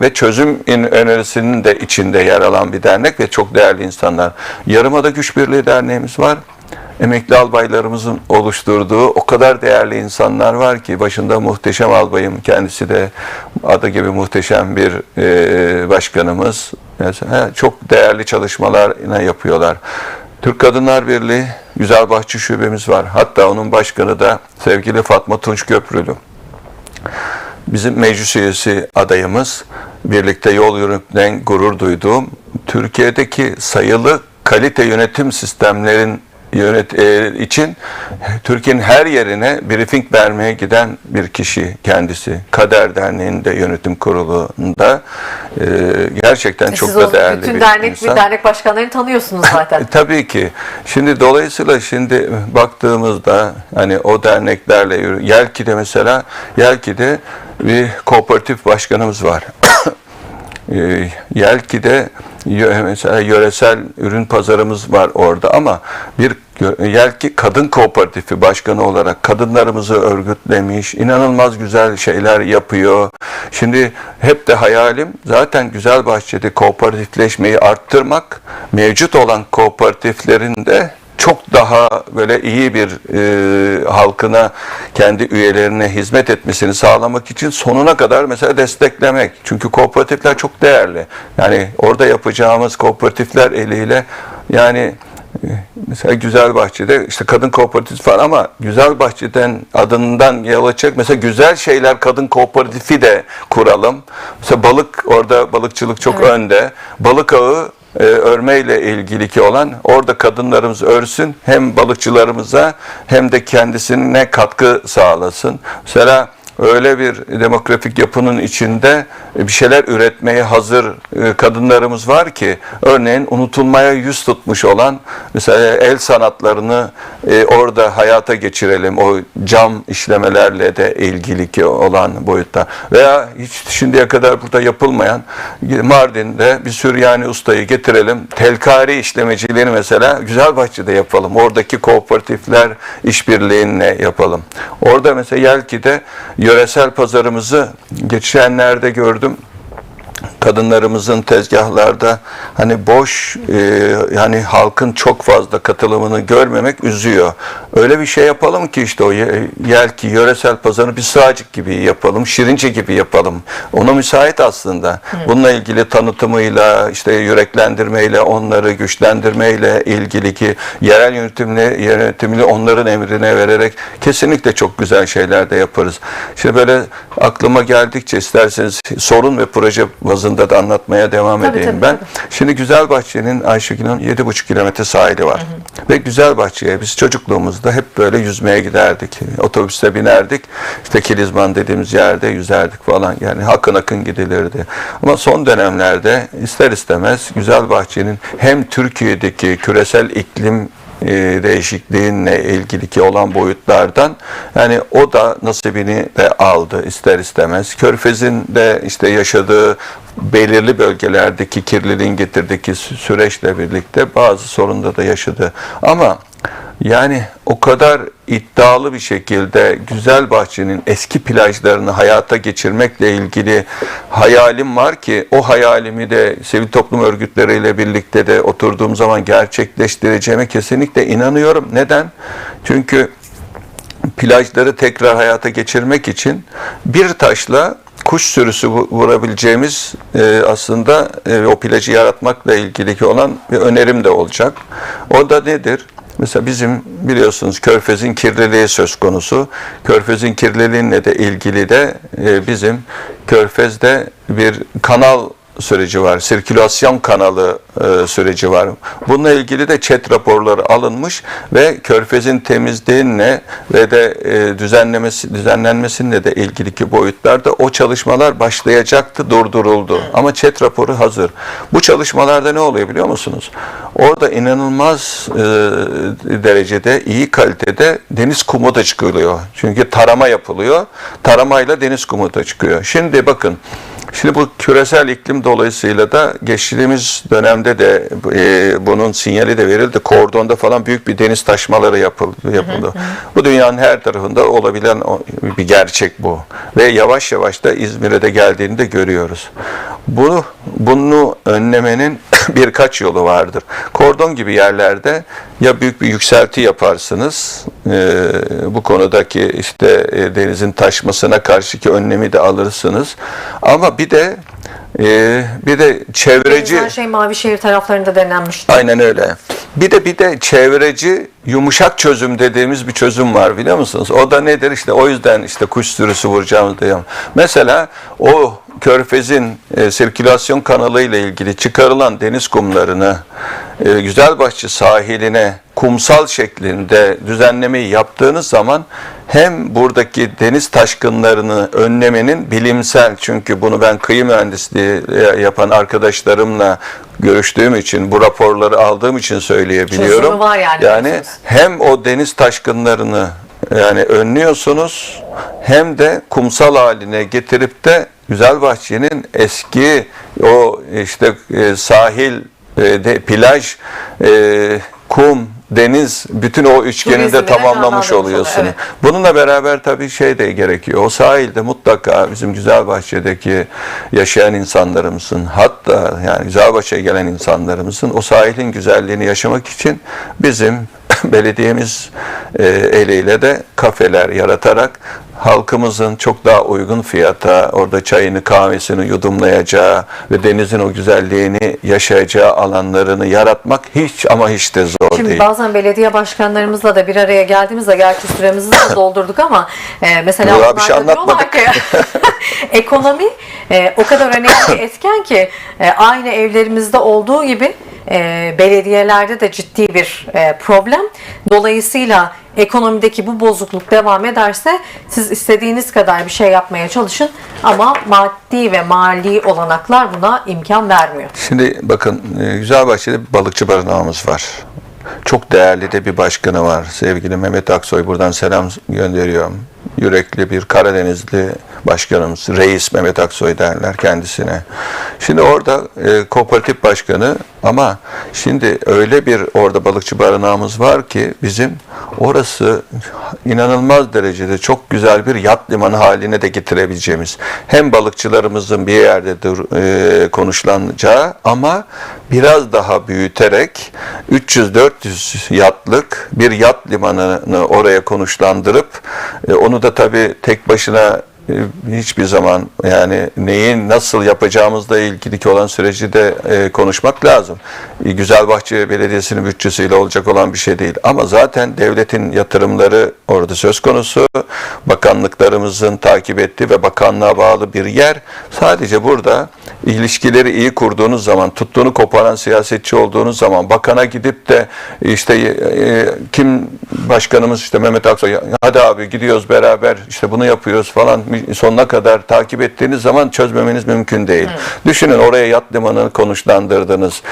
ve çözüm in- önerisinin de içinde yer alan bir dernek ve çok değerli insanlar. Yarımada Güç Birliği Derneğimiz var. Emekli albaylarımızın oluşturduğu o kadar değerli insanlar var ki başında muhteşem albayım kendisi de adı gibi muhteşem bir e, başkanımız. Çok değerli çalışmalar yapıyorlar. Türk Kadınlar Birliği Güzelbahçe Şubemiz var. Hatta onun başkanı da sevgili Fatma Tunç Köprülü bizim meclis üyesi adayımız birlikte yol yürümekten gurur duyduğum Türkiye'deki sayılı kalite yönetim sistemlerin yönet e, için Türkiye'nin her yerine briefing vermeye giden bir kişi kendisi. Kader Derneği'nde yönetim kurulunda e, gerçekten çok Siz da değerli bütün bir dernek insan. ve dernek başkanlarını tanıyorsunuz zaten. E, Tabii ki. Şimdi dolayısıyla şimdi baktığımızda hani o derneklerle yürü. Yelki'de mesela Yelki'de bir kooperatif başkanımız var. E, Yelki'de mesela yöresel ürün pazarımız var orada ama bir Yelki Kadın Kooperatifi Başkanı olarak kadınlarımızı örgütlemiş, inanılmaz güzel şeyler yapıyor. Şimdi hep de hayalim zaten Güzelbahçe'de kooperatifleşmeyi arttırmak, mevcut olan kooperatiflerin de çok daha böyle iyi bir e, halkına, kendi üyelerine hizmet etmesini sağlamak için sonuna kadar mesela desteklemek. Çünkü kooperatifler çok değerli. Yani orada yapacağımız kooperatifler eliyle yani e, Mesela Güzelbahçe'de işte kadın kooperatifi var ama Güzelbahçe'den adından yola çık. Mesela güzel şeyler kadın kooperatifi de kuralım. Mesela balık orada balıkçılık çok önde. Balık ağı e, örmeyle ilgili ki olan orada kadınlarımız örsün hem balıkçılarımıza hem de kendisine katkı sağlasın. Mesela öyle bir demografik yapının içinde bir şeyler üretmeye hazır e, kadınlarımız var ki örneğin unutulmaya yüz tutmuş olan mesela el sanatlarını e, orada hayata geçirelim o cam işlemelerle de ilgili ki olan boyutta. Veya hiç şimdiye kadar burada yapılmayan Mardin'de bir Süryani ustayı getirelim telkari işlemeciliğini mesela Güzelbahçe'de yapalım oradaki kooperatifler işbirliğine yapalım. Orada mesela Yelki'de yöresel pazarımızı geçenlerde gördüm kadınlarımızın tezgahlarda hani boş e, hani halkın çok fazla katılımını görmemek üzüyor. Öyle bir şey yapalım ki işte o ye- Yelki yöresel pazarını bir sığacık gibi yapalım, şirince gibi yapalım. Ona müsait aslında. Bununla ilgili tanıtımıyla, işte yüreklendirmeyle, onları güçlendirmeyle ilgili ki yerel yönetimle yönetimini onların emrine vererek kesinlikle çok güzel şeyler de yaparız. Şimdi böyle aklıma geldikçe isterseniz sorun ve proje bazında da anlatmaya devam Tabii, edeyim tabii, ben. tabii. Şimdi Güzelbahçe'nin Ayşegül'ün 7,5 kilometre sahili var. Ve Güzelbahçe'ye biz çocukluğumuzda hep böyle yüzmeye giderdik. Otobüste binerdik. İşte Kilizman dediğimiz yerde yüzerdik falan. Yani akın akın gidilirdi. Ama son dönemlerde ister istemez Güzelbahçe'nin hem Türkiye'deki küresel iklim e, değişikliğinle ilgili ki olan boyutlardan yani o da nasibini de aldı ister istemez. Körfez'in de işte yaşadığı belirli bölgelerdeki kirliliğin getirdiği sü- süreçle birlikte bazı sorunda da yaşadı. Ama yani o kadar iddialı bir şekilde Güzelbahçe'nin eski plajlarını hayata geçirmekle ilgili hayalim var ki o hayalimi de sivil toplum örgütleriyle birlikte de oturduğum zaman gerçekleştireceğime kesinlikle inanıyorum. Neden? Çünkü plajları tekrar hayata geçirmek için bir taşla kuş sürüsü vu- vurabileceğimiz e, aslında e, o plajı yaratmakla ilgili olan bir önerim de olacak. O da nedir? Mesela bizim biliyorsunuz Körfez'in kirliliği söz konusu. Körfez'in kirliliğinle de ilgili de e, bizim Körfez'de bir kanal süreci var. Sirkülasyon kanalı e, süreci var. Bununla ilgili de chat raporları alınmış ve Körfez'in temizliğinle ve de e, düzenlemesi düzenlenmesinle de ilgili ki boyutlarda o çalışmalar başlayacaktı, durduruldu. Ama chat raporu hazır. Bu çalışmalarda ne oluyor biliyor musunuz? Orada inanılmaz e, derecede iyi kalitede deniz kumu da çıkılıyor. Çünkü tarama yapılıyor. Taramayla deniz kumu da çıkıyor. Şimdi bakın Şimdi bu küresel iklim dolayısıyla da geçtiğimiz dönemde de e, bunun sinyali de verildi. Kordonda falan büyük bir deniz taşmaları yapıldı. yapıldı. Bu dünyanın her tarafında olabilen bir gerçek bu. Ve yavaş yavaş da İzmir'e de geldiğini de görüyoruz. Bu bunu önlemenin birkaç yolu vardır. Kordon gibi yerlerde ya büyük bir yükselti yaparsınız. e, bu konudaki işte e, denizin taşmasına karşıki önlemi de alırsınız. Ama bir de e, bir de çevreci Her şey Mavişehir taraflarında denenmişti. Aynen öyle. Bir de bir de çevreci yumuşak çözüm dediğimiz bir çözüm var biliyor musunuz? O da nedir? İşte o yüzden işte kuş sürüsü vuracağımız diyorum. Mesela o Körfez'in e, sirkülasyon kanalı ile ilgili çıkarılan deniz kumlarını e, Güzelbahçe sahiline kumsal şeklinde düzenlemeyi yaptığınız zaman hem buradaki deniz taşkınlarını önlemenin bilimsel çünkü bunu ben kıyı mühendisliği e, yapan arkadaşlarımla görüştüğüm için bu raporları aldığım için söyleyebiliyorum. Çözümü var yani Yani diyorsunuz. hem o deniz taşkınlarını yani önlüyorsunuz hem de kumsal haline getirip de Güzelbahçe'nin eski o işte e, sahil e, de, plaj kum deniz bütün o üçgeni de tamamlamış canlandırmış oluyor, oluyorsunuz. evet. Bununla beraber tabii şey de gerekiyor. O sahilde mutlaka bizim Güzelbahçe'deki yaşayan insanlarımızın hatta yani Güzelbahçe'ye gelen insanlarımızın o sahilin güzelliğini yaşamak için bizim belediyemiz e, eliyle de kafeler yaratarak halkımızın çok daha uygun fiyata orada çayını kahvesini yudumlayacağı ve denizin o güzelliğini yaşayacağı alanlarını yaratmak hiç ama hiç de zor Şimdi değil. bazen belediye başkanlarımızla da bir araya geldiğimizde gerçi süremizi de doldurduk ama e, mesela Vallahi bir şey anlatmadık. ki ekonomi e, o kadar önemli bir etken ki e, aynı evlerimizde olduğu gibi e, belediyelerde de ciddi bir e, problem. Dolayısıyla ekonomideki bu bozukluk devam ederse siz istediğiniz kadar bir şey yapmaya çalışın ama maddi ve mali olanaklar buna imkan vermiyor. Şimdi bakın e, Güzelbahçe'de balıkçı barınağımız var. Çok değerli de bir başkanı var. Sevgili Mehmet Aksoy buradan selam gönderiyorum. Yürekli bir Karadenizli başkanımız. Reis Mehmet Aksoy derler kendisine. Şimdi orada e, kooperatif başkanı ama şimdi öyle bir orada balıkçı barınağımız var ki bizim orası inanılmaz derecede çok güzel bir yat limanı haline de getirebileceğimiz hem balıkçılarımızın bir yerde dur, e, konuşlanacağı ama biraz daha büyüterek 300-400 yatlık bir yat limanını oraya konuşlandırıp e, onu da tabii tek başına hiçbir zaman yani neyin nasıl yapacağımızla ilgili olan süreci de e, konuşmak lazım. E, Güzelbahçe Belediyesi'nin bütçesiyle olacak olan bir şey değil. Ama zaten devletin yatırımları orada söz konusu. Bakanlıklarımızın takip ettiği ve bakanlığa bağlı bir yer. Sadece burada ilişkileri iyi kurduğunuz zaman, tuttuğunu koparan siyasetçi olduğunuz zaman bakana gidip de işte e, kim başkanımız işte Mehmet Aksoy hadi abi gidiyoruz beraber işte bunu yapıyoruz falan sonuna kadar takip ettiğiniz zaman çözmemeniz mümkün değil. Düşünün oraya yat limanını konuşlandırdınız.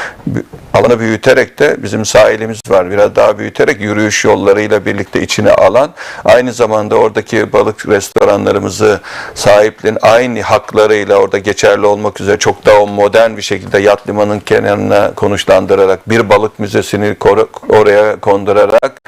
Alanı büyüterek de bizim sahilimiz var. Biraz daha büyüterek yürüyüş yollarıyla birlikte içine alan aynı zamanda oradaki balık restoranlarımızı sahiplerin aynı haklarıyla orada geçerli olmak üzere çok daha modern bir şekilde yat limanın kenarına konuşlandırarak bir balık müzesini oraya kondurarak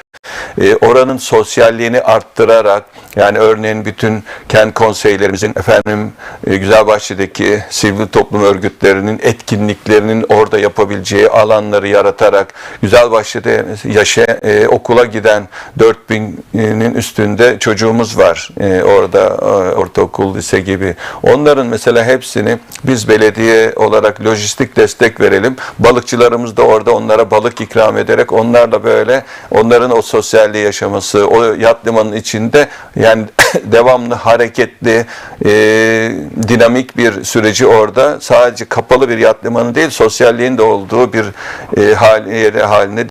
e, oranın sosyalliğini arttırarak yani örneğin bütün kent konseylerimizin efendim e, Güzelbahçe'deki sivil toplum örgütlerinin etkinliklerinin orada yapabileceği alanları yaratarak Güzelbahçe'de yaşa e, okula giden 4000'in üstünde çocuğumuz var. E, orada e, ortaokul lise gibi. Onların mesela hepsini biz belediye olarak lojistik destek verelim. Balıkçılarımız da orada onlara balık ikram ederek onlarla böyle onların o sosyalliği yaşaması o yat limanının içinde yani devamlı hareketli e, dinamik bir süreci orada. Sadece kapalı bir yat limanı değil sosyalliğin de olduğu bir e, hal, yeri haline de